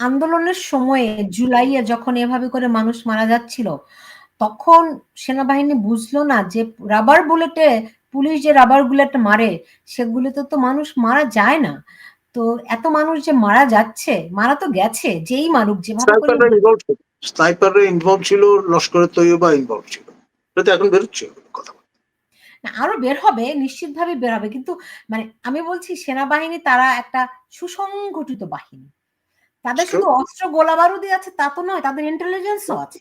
আন্দোলনের সময়ে জুলাইয়ে যখন এভাবে করে মানুষ মারা যাচ্ছিল তখন সেনাবাহিনী বুঝলো না যে রাবার বুলেটে পুলিশ যে রাবার বুলেট মারে সেগুলোতে তো মানুষ মারা যায় না। তো এত মানুষ যে মারা যাচ্ছে মারা তো গেছে যেই মারুক যেভাবে স্নাইপাররা ইনভলভ ছিল। লস্করের তৈয়বা ইনভলভ ছিল। এটা এখন বেরোচ্ছে কথা না, আরও বের হবে নিশ্চিতভাবে বের হবে। কিন্তু মানে আমি বলছি সেনাবাহিনী তারা একটা সুসংগঠিত বাহিনী। তাদের শুধু অস্ত্র গোলা বারুদি আছে তা তো নয় তাদের ইন্টেলিজেন্সও আছে।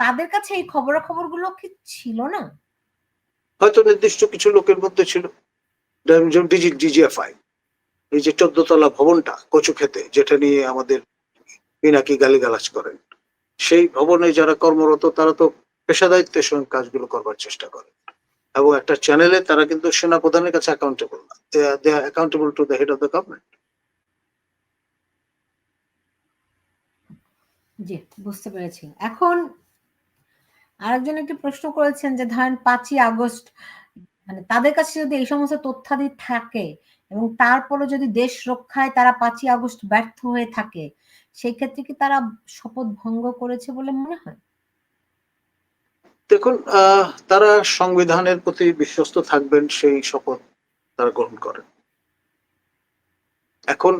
তাদের কাছে এই খবরাখবরগুলো কি ছিল না? হয়তো নির্দিষ্ট কিছু লোকের মধ্যে ছিল। ডিজি ডিজিএফআই এই যে চোদ্দ তলা ভবনটা কচু খেতে যেটা নিয়ে আমাদের পিনাকি গালিগালাজ করেন। সেই ভবনে যারা কর্মরত তারা তো পেশাদারিত্বের সঙ্গে কাজগুলো করবার চেষ্টা করে এবং একটা চ্যানেলে তারা কিন্তু সেনা প্রধানের কাছে অ্যাকাউন্টেবল না। They are accountable to the head of the government জি, বুঝতে পেরেছি। এখন আরেকজন একটি প্রশ্ন করেছেন যে, ধরেন পাঁচই আগস্ট মানে তাদের কাছে যদি এই সমস্ত তথ্যাদি থাকে এবং তারপরে যদি দেশ রক্ষায় তারা পাঁচই আগস্ট ব্যর্থ হয়ে থাকে, সেই ক্ষেত্রে কি তারা শপথ ভঙ্গ করেছে বলে মনে হয়? দেখুন তারা সংবিধানের প্রতি বিশ্বস্ত থাকবেন, সেই শপথ তারা গ্রহণ করেন। এখন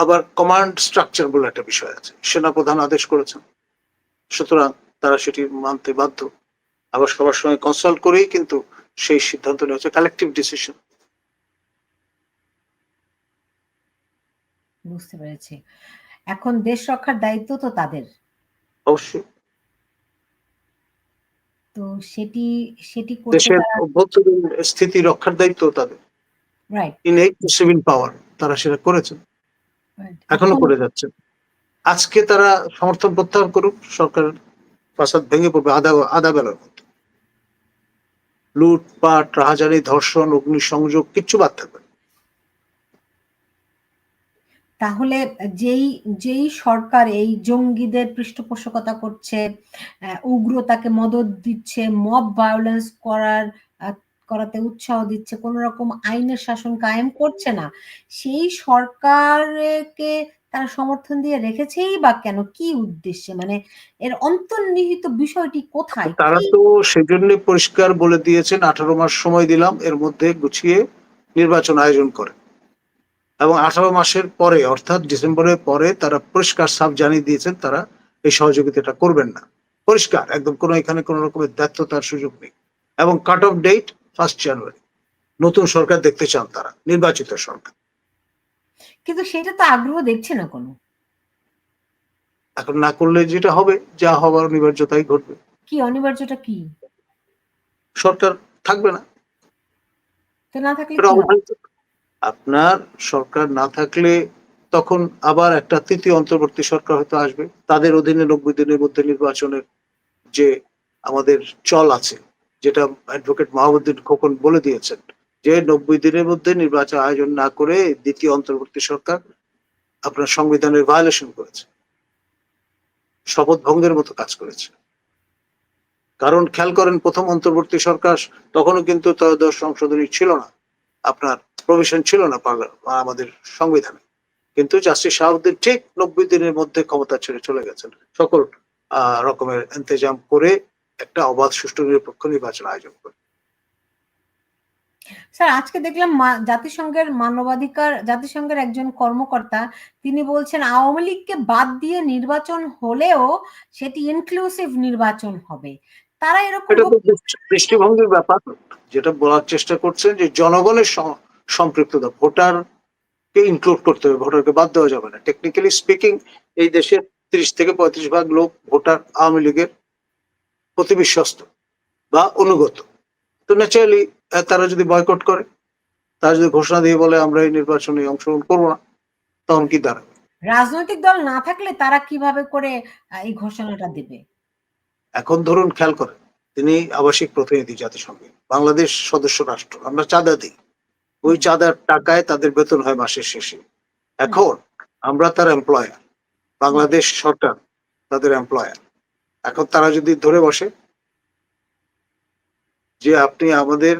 আবার কমান্ড স্ট্রাকচার বলে একটা বিষয় আছে। সেনাপ্রধান আদেশ করেছেন। সুতরাং তারা সেটি মানতে বাধ্য। আবার সবার সঙ্গে কনসাল্ট করেই কিন্তু সেই সিদ্ধান্ত নেওয়া হচ্ছে। কালেকটিভ ডিসিশন বুঝতে পেরেছি। এখন দেশ রক্ষার দায়িত্ব তো তাদের। অবশ্যই। তো সেটি সেটি করতে দেশের অভ্যন্তরীণ স্থিতি রক্ষার দায়িত্ব তাদের। রাইট ইনহেট সিভিল পাওয়ার তারা সেটা করেছেন। এখনও করে যাচ্ছে। আজকে তারা সমর্থন প্রত্যাহার করুক সরকারের প্রাসাদ ভেঙে পড়বে আধা আধা বেলার মধ্যে লুটপাট রাহাজানি ধর্ষণ অগ্নিসংযোগ কিচ্ছু বাদ থাকবে। তাহলে যেই যেই সরকার এই জঙ্গিদের পৃষ্ঠপোষকতা করছে উগ্রতাকে মদত দিচ্ছে মব ভায়োলেন্স করার করাতে উৎসাহ দিচ্ছে কোন রকম আইনের শাসন কায়েম করছে না সেই সরকারকে তারা সমর্থন দিয়ে রেখেছেই বা কেন? কি উদ্দেশ্যে? মানে এর অন্তর্নিহিত বিষয়টি কোথায়? তারা তো সেজন্য পরিষ্কার বলে দিয়েছেন আঠারো মাস সময় দিলাম এর মধ্যে গুছিয়ে নির্বাচন আয়োজন করে। এবং আঠারো মাসের পরে অর্থাৎ ডিসেম্বরের পরে তারা পরিষ্কার সাফ জানিয়ে দিয়েছেন তারা এই সহযোগিতাটা করবেন না। পরিষ্কার একদম কোনো এখানে কোনো রকমের ব্যর্থতার সুযোগ নেই। এবং cut off date first January. নতুন সরকার দেখতে চান তারা নির্বাচিত সরকার। কিন্তু সেটা তো আগ্রহ দেখছে না কোনো। এখন না করলে যেটা হবে যা হবার অনিবার্য তাই ঘটবে। কি অনিবার্যটা কি? সরকার থাকবে না। তো থাকলে। আপনার সরকার না থাকলে তখন আবার একটা তৃতীয় অন্তর্বর্তী সরকার হয়তো আসবে। তাদের অধীনে নব্বই দিনের মধ্যে নির্বাচনের যে আমাদের চল আছে যেটা অ্যাডভোকেট মাহবুদ্দিন খোকন বলে দিয়েছেন, যে নব্বই দিনের মধ্যে নির্বাচন আয়োজন না করে দ্বিতীয় অন্তর্বর্তী সরকার আপনার সংবিধানের ভায়োলেশন করেছে। শপথ ভঙ্গের মতো কাজ করেছে। কারণ খেয়াল করেন, প্রথম অন্তর্বর্তী সরকার তখনও কিন্তু ত্রয়োদশ সংশোধনী ছিল না। আপনার প্রভিশন ছিল না আমাদের সংবিধানে। কিন্তু জাস্টিস শাহাবুদ্দিন ঠিক নব্বই দিনের মধ্যে ক্ষমতা ছেড়ে চলে গেছেন। সকল রকমের ইন্তজাম করে একটা অবাধ সুষ্ঠু নিরপেক্ষ নির্বাচন আয়োজন করে। স্যার আজকে দেখলাম জাতিসংঘের মানবাধিকার জাতিসংঘের একজন কর্মকর্তা তিনি বলছেন আওয়ামী লীগকে বাদ দিয়ে নির্বাচন হলেও সেটি ইনক্লুসিভ নির্বাচন হবে। তারা এরকম দৃষ্টিভঙ্গির ব্যাপার। যেটা বলার চেষ্টা করছেন যে জনগণের স- ভোটার কে ইনক্লুড করতে হবে ভোটারকে বাদ দেওয়া যাবে না। টেকনিক্যালি স্পিকিং এই দেশের ত্রিশ থেকে পঁয়ত্রিশ ভাগ লোক ভোটার আওয়ামী লীগের। প্রতি বিশ্বস্ত বা অনুগত। তো ন্যাচারালি তারা যদি বয়কট করে তারা যদি ঘোষণা দিয়ে বলে আমরা এই নির্বাচনে অংশগ্রহণ করব না তখন কি দাঁড়াবে? রাজনৈতিক দল না থাকলে তারা কীভাবে করে এই ঘোষণাটা দেবে? এখন ধরুন খেয়াল করেন তিনি আবাসিক প্রতিনিধি জাতিসংঘে বাংলাদেশ সদস্য রাষ্ট্র আমরা চাঁদা দিই। ওই চাঁদার টাকায় তাদের বেতন হয় মাসের শেষে। এখন আমরা তার এমপ্লয়ার বাংলাদেশ সরকার তাদের এমপ্লয়ার এখন তারা যদি ধরে বসে যে আপনি আমাদের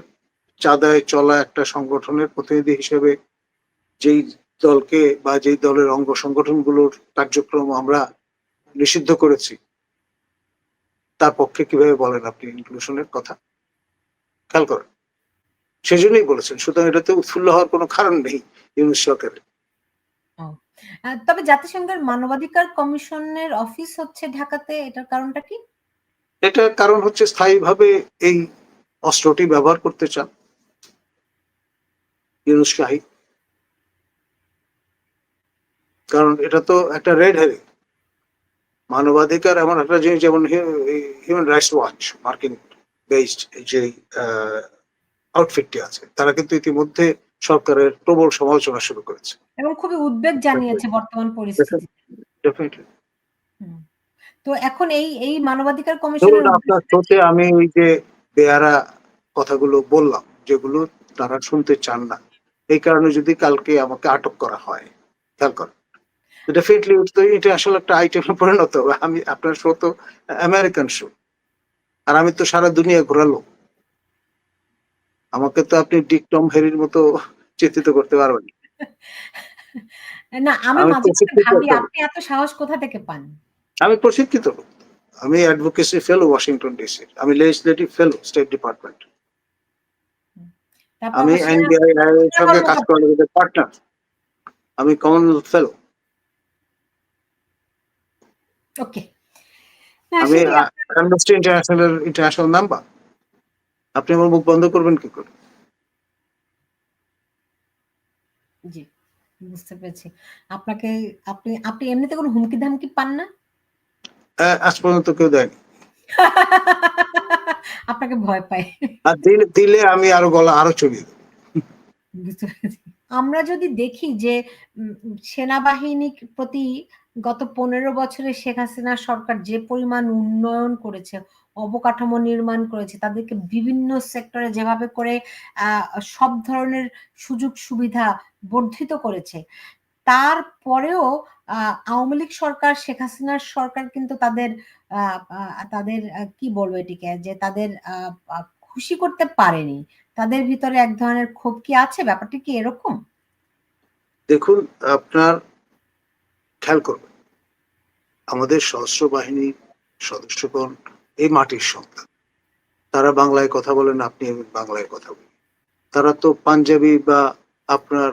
চাঁদায় চলা একটা সংগঠনের প্রতিনিধি হিসেবে যেই দলকে বা যেই দলের অঙ্গ সংগঠনগুলোর কার্যক্রম আমরা নিষিদ্ধ করেছি, তার পক্ষে কীভাবে বলেন আপনি ইনক্লুশনের কথা? খেয়াল করেন। সেজন্যই বলেছেন, সুতরাং এটাতে উৎফুল্ল হওয়ার কোনো কারণ নেই ইউনুস সরকারের। তবে জাতিসংঘের মানবাধিকার কমিশনের অফিস হচ্ছে ঢাকাতে, এটার কারণটা কি? এটা কারণ হচ্ছে স্থায়ীভাবে এই অস্ত্রটি ব্যবহার করতে চান ইউনুস কারণ এটা তো একটা রেড হেরিং মানবাধিকার এমন একটা জিনিস যেমন হিউম্যান রাইটস ওয়াচ মার্কিন বেসড যে আউটফিটটি আছে, তারা কিন্তু ইতিমধ্যে সরকারের প্রবল সমালোচনা শুরু করেছে। এবং খুবই উদ্বেগ জানিয়েছে বর্তমান পরিস্থিতি তো এখন এই এই মানবাধিকার কমিশনের আপনার শোতে আমি ওই যে বেয়ারা কথাগুলো বললাম যেগুলো তারা শুনতে চান না এই কারণে যদি কালকে আমাকে আটক করা হয় খেয়াল করেন। ডেফিনেটলি তো এটা আসলে একটা আইটেমে পরিণত। হবে আমি আপনার শো তো আমেরিকান শো আর আমি তো সারা দুনিয়া ঘোরালো। আমাকে তো আপনি ডিক টম হেরির মতো চিত্রিত করতে পারবেন। না। আমি মাঝে ভাবি আপনি এত সাহস কোথা থেকে পান? আমি প্রশিক্ষিত। আমি অ্যাডভোকেসি ফেলো ওয়াশিংটন ডিসি আমি লেজিসলেটিভ ফেলো স্টেট ডিপার্টমেন্ট আমি এনবিআই এর সঙ্গে কাজ করার পার্টনার আমি কমনওয়েলথ ফেলো ওকে আমি অ্যামনেস্টি ইন্টারন্যাশনাল ইন্টারন্যাশনাল নাম্বার আপনি আমার মুখ বন্ধ করবেন কি করে? জি বুঝতে পেরেছি। আপনাকে আপনি আপনি এমনিতে কোনো হুমকি ধামকি পান না? আজ পর্যন্ত কেউ দেয়নি। আপনাকে ভয় পায়। আর দিলে দিলে আমি আরও গলা আরও চড়িয়ে বুঝতে পেরেছি। আমরা যদি দেখি যে সেনাবাহিনীর প্রতি গত পনেরো বছরে শেখ হাসিনা সরকার যে পরিমাণ উন্নয়ন করেছে অবকাঠামো নির্মাণ করেছে, তাদেরকে বিভিন্ন সেক্টরে যেভাবে করে সব ধরনের সুযোগ সুবিধা বর্ধিত করেছে। তারপরেও আওয়ামী লীগ সরকার, শেখ হাসিনার সরকার কিন্তু তাদের তাদের কি বলব এটিকে, যে তাদের খুশি করতে পারেনি। তাদের ভিতরে এক ধরনের ক্ষোভ কি আছে? ব্যাপারটা কি এরকম? দেখুন, আপনার খেয়াল করবেন। আমাদের সশস্ত্র বাহিনীর সদস্যগণ এই মাটির সন্তান তারা বাংলায় কথা বলেন, আপনি আমি বাংলায় কথা বলি তারা তো পাঞ্জাবি বা আপনার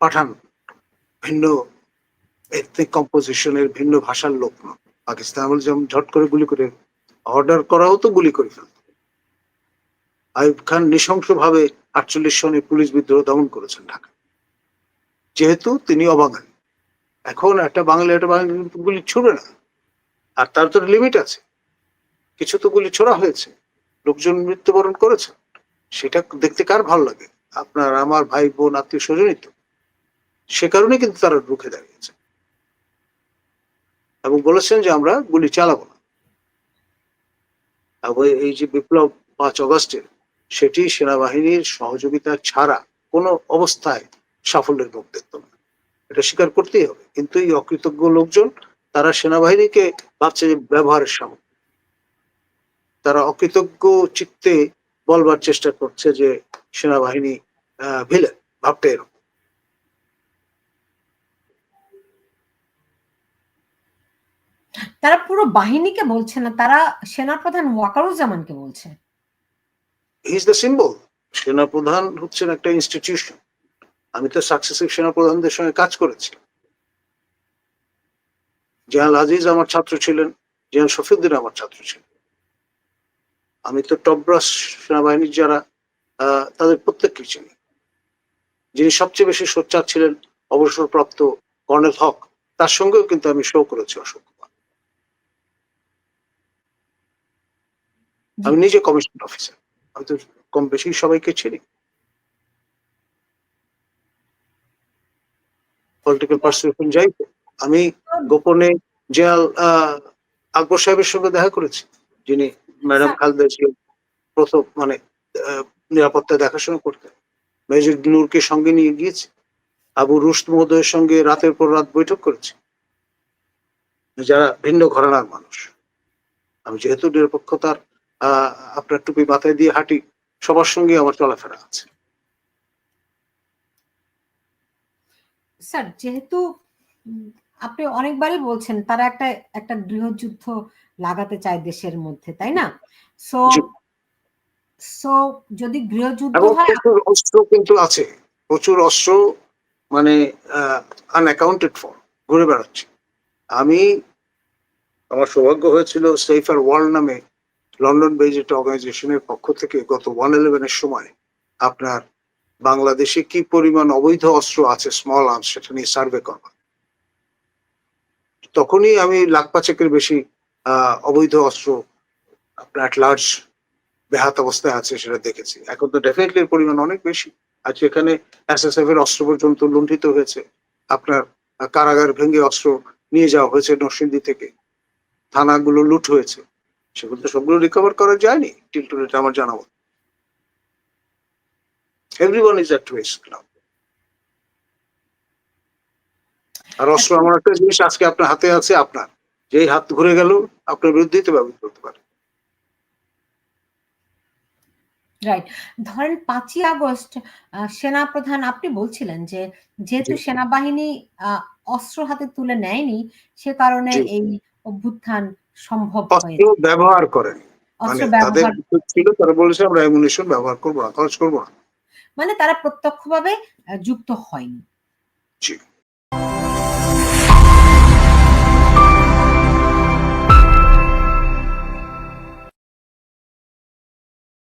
পাঠান, ভিন্ন এথনিক কম্পোজিশনের ভিন্ন ভাষার লোক নয় পাকিস্তান আমল যেমন ঝট করে গুলি করে অর্ডার করাও তো গুলি করে ফেলত। আইব খান নৃশংসভাবে আটচল্লিশ সনে পুলিশ বিদ্রোহ দমন করেছেন ঢাকা যেহেতু তিনি অবাঙালি। এখন একটা বাঙালি একটা বাঙালি গুলি ছুড়বে না। আর তার তো লিমিট আছে। কিছু তো গুলি ছোড়া হয়েছে। লোকজন মৃত্যুবরণ করেছে। সেটা দেখতে কার ভালো লাগে? আপনার আমার ভাই, বোন, আত্মীয় স্বজনই তো। সে কারণে কিন্তু তারা রুখে দাঁড়িয়েছে। এবং বলেছেন যে আমরা গুলি চালাবো না। এবং এই যে বিপ্লব পাঁচ অগস্টের, সেটি সেনাবাহিনীর সহযোগিতা ছাড়া কোনো অবস্থায় সাফল্যের মুখ দেখত না। এটা স্বীকার করতেই হবে। কিন্তু এই অকৃতজ্ঞ লোকজন, তারা সেনাবাহিনীকে ভাবছে যে ব্যবহারের সামগ্রী তারা অকৃতজ্ঞ চিত্তে বলবার চেষ্টা করছে যে সেনাবাহিনী ভিলেন ভাবটা এরকম। তারা পুরো বাহিনীকে বলছে না তারা সেনাপ্রধান ওয়াকারুজ্জামানকে বলছে? ইজ দ্য সিম্বল সেনাপ্রধান হচ্ছেন একটা ইনস্টিটিউশন আমি তো সাকসেসিভ সেনাপ্রধানদের সঙ্গে কাজ করেছি। জেনারেল আজিজ আমার ছাত্র ছিলেন জেনারেল শফিউদ্দিন আমার ছাত্র ছিলেন। আমি তো টপব্রাস সেনাবাহিনীর যারা তাদের প্রত্যেককে চিনি। যিনি সবচেয়ে বেশি সোচ্চার ছিলেন অবসরপ্রাপ্ত কর্নেল হক তার সঙ্গেও কিন্তু আমি শো করেছি অসংখ্যবার। আমি নিজে কমিশন অফিসার আমি তো কম বেশি সবাইকে চিনি। পলিটিক্যাল পার্সিউশন যাই তো। আমি গোপনে আহ, আকবর সাহেবের সঙ্গে দেখা করেছি। যিনি ম্যাডাম খালেদা জিয়া প্রথম মানে নিরাপত্তা দেখাশোনা করতেন। মেজর নূরকে সঙ্গে নিয়ে গিয়েছে। আবু রুশদ মহোদয়ের সঙ্গে রাতের পর রাত বৈঠক করেছে। যারা ভিন্ন ঘরানার মানুষ। আমি যেহেতু নিরপেক্ষতার আহ, আপনার টুপি মাথায় দিয়ে হাঁটি সবার সঙ্গে আমার চলাফেরা আছে। স্যার যেহেতু আপনি অনেকবারই বলছেন তারা একটা একটা গৃহযুদ্ধ লাগাতে চায় দেশের মধ্যে তাই না? সো সো যদি গৃহযুদ্ধ হয় অস্ত্র কিন্তু আছে। প্রচুর অস্ত্র মানে আনঅ্যাকাউন্টেড ফর ঘুরে বেড়াচ্ছে। আমি আমার সৌভাগ্য হয়েছিল সেফার ওয়ার্ল্ড নামে লন্ডন বেজ একটা অর্গানাইজেশনের পক্ষ থেকে গত ওয়ান ইলেভেনের সময় আপনার বাংলাদেশে কি পরিমাণ অবৈধ অস্ত্র আছে স্মল আর্মস সেটা নিয়ে সার্ভে করবা তখনই আমি লাখ পাঁচেকের বেশি অবৈধ অস্ত্র আপনার অ্যাট লার্জ বেহাত অবস্থায় আছে সেটা দেখেছি। এখন তো ডেফিনেটলি পরিমাণ অনেক বেশি। আজ এখানে এসএসএফ এর অস্ত্র পর্যন্ত লুণ্ঠিত হয়েছে। আপনার কারাগার ভেঙে অস্ত্র নিয়ে যাওয়া হয়েছে নরসিংদী থেকে। থানাগুলো লুট হয়েছে। সেগুলো তো সবগুলো রিকভার করা যায়নি। টিলটুল এটা আমার জানাব মতো। Everyone is at risk now আর অস্ত্র এমন একটা জিনিস আজকে আপনার হাতে আছে আপনার। যেই হাত ঘুরে গেল আপনার বিরুদ্ধেই তো ব্যবহার করতে পারে রাইট ধরেন পাঁচই আগস্ট আহ, সেনাপ্রধান আপনি বলছিলেন যে যেহেতু সেনাবাহিনী অস্ত্র হাতে তুলে নেয়নি সে কারণে এই অভ্যুত্থান সম্ভব হয়েছে ব্যবহার করেন। মানে অস্ত্র তাদের ব্যবহার ছিল তারা বলেছে আমরা অ্যামুনিশন ব্যবহার করব না খরচ করব না। মানে তারা প্রত্যক্ষভাবে যুক্ত হয়নি। জি।